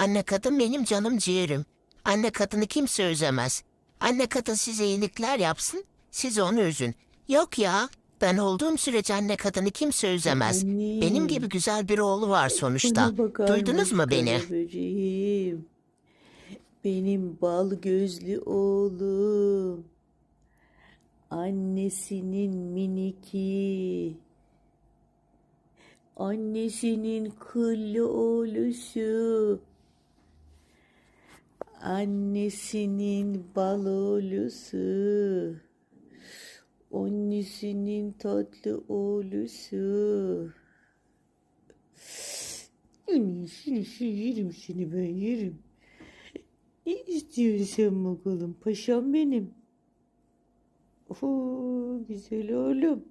Anne kadın benim canım ciğerim. Anne kadını kimse üzemez. Anne kadın size iyilikler yapsın, siz onu üzün. Yok ya, ben olduğum sürece anne kadını kimse üzemez. Anne. Benim gibi güzel bir oğlu var sonuçta. Bana bakar Duydunuz mu mısın beni? kara böceğim? Benim bal gözlü oğlum. Annesinin miniki. Annesinin kıllı oğlusu. Annesinin bal oğlusu. Annesinin tatlı oğlusu. Seni şey yerim seni ben yerim. Ne istiyorsun bakalım paşam benim. Oo, güzel oğlum.